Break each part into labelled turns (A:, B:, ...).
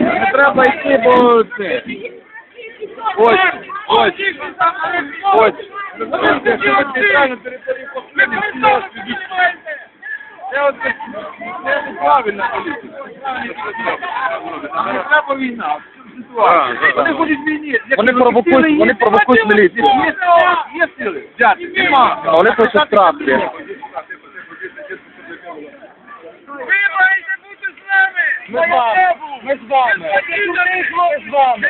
A: Не треба йти, бо це. Ось, ось, ось. Спеціально території похилі, це от це неправильна політика. Не треба війна. Вони хочуть війні.
B: Вони провокують, вони провокують міліцію.
A: Є сили, взяти, нема.
B: Вони
C: хочуть страх.
A: Ми з вами. Ми з вами.
C: Ми з вами!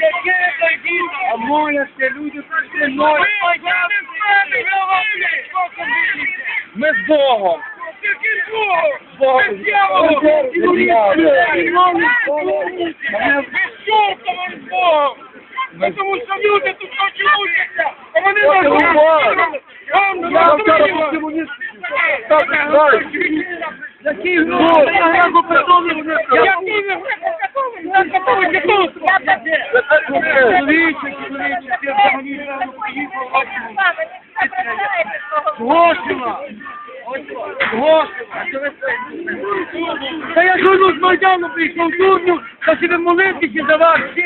C: Яке бандитом?
A: А моляться люди прийшли ночі. Ми з Богом.
C: З Богом! Ви з дьяволом!
A: З
C: з чортом, з Богом! Ну, Тому що люди тут почуються, а вони нас
A: не.
C: Вам
A: Я вчора був комуніст. Так, знаю. Який Бог? Я греко придумав
C: Який ви греко-католик? Я готовий я тут!
A: Чоловіче, чоловіче, ти взагалі не поїхав. Гошина! Та я журну з Майдану прийшов дурню, та себе молитися за вас всі.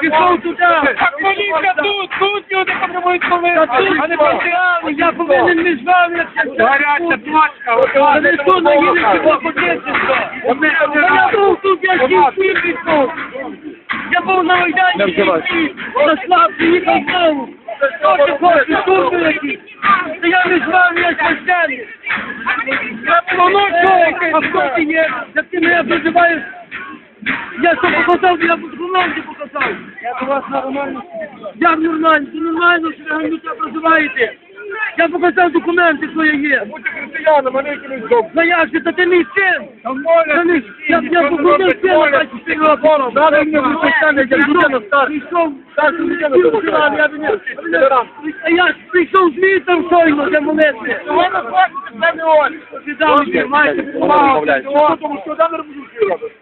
A: Пішов туди.
C: А поліція тут, тут люди потребують
A: Та тут,
C: а не
A: патріали, я повинен між вами.
C: Гаряча плачка,
A: Я не що на гілці походитися. Я був тут, я жінки пішов. Я був на Майдані жінки, зайшла, приїхав знову. Що ти хочеш, дурно якийсь? Та я між вами, я а хто ти є? Як ти мене проживаєш, Я що показав, я документи показав. Я до вас нормально. Я нормально, це нормально, що ви гамнюка прозиваєте. Я показав документи, що я є.
B: Будьте християном, а не якимось добрим.
A: Же, та ти мій син? Та мій- Я, я покупив сина, бачиш, ти його пором.
B: Дали мені християни, як людина старша.
A: Прийшов,
B: Старша людина
A: я до нього. А я ж прийшов з мітом щойно для молитви.
C: Вона плачете, це не Оля.
A: Сідайте, майте повагу. Тому що там революцію робить.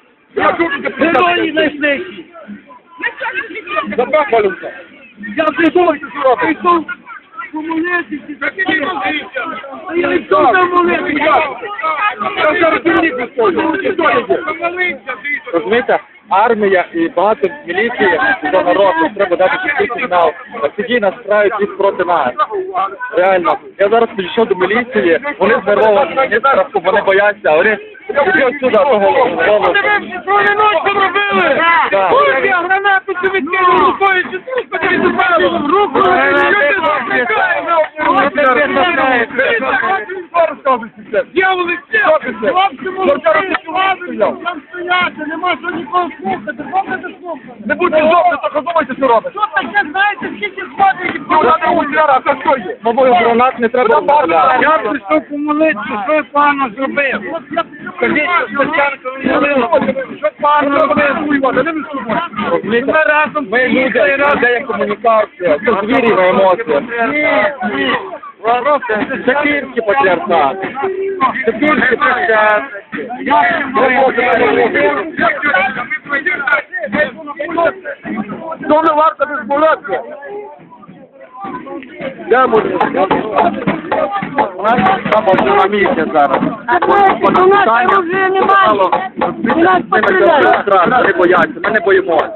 A: Герої найшвидші.
B: Забрав малюнка.
A: Я прийшов, прийшов помолитися. Там молитися.
B: Я зараз. Розумієте, армія і багато міліції за народ, треба дати чіткий сигнал. А тоді настраюють їх проти нас. Реально. Я зараз підійшов до міліції, вони знервовані, вони страху, вони бояться, вони іди отсюди, того голову.
C: Ночі робили! Курки, гранату цю відкинули рукою, чи тут подивіться правилом. Хлопці молодці, там стояти, нема що нікого слухати, слухати слухати.
B: Не будьте жовті, так розумайте, що робите. Мабуть, гранат не треба вдарляти.
A: Я прийшов помолитися, що погано зробив. Скажіть, що Священко молив, що погано зробив. Ми разом
B: Ми люди, це є комунікація, це звірі на емоції.
A: Ні, ні.
B: Це київський патріархат. Це київський патріархат.
A: Хто не варто відмовлятися?
B: Я буду. У нас там автономія зараз.
D: У нас вже немає. У нас
B: Ми не бояться, ми не боїмося.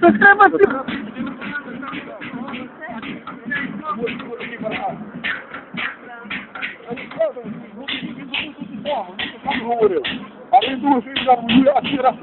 D: То треба
B: говорив. А він він там, а ще раз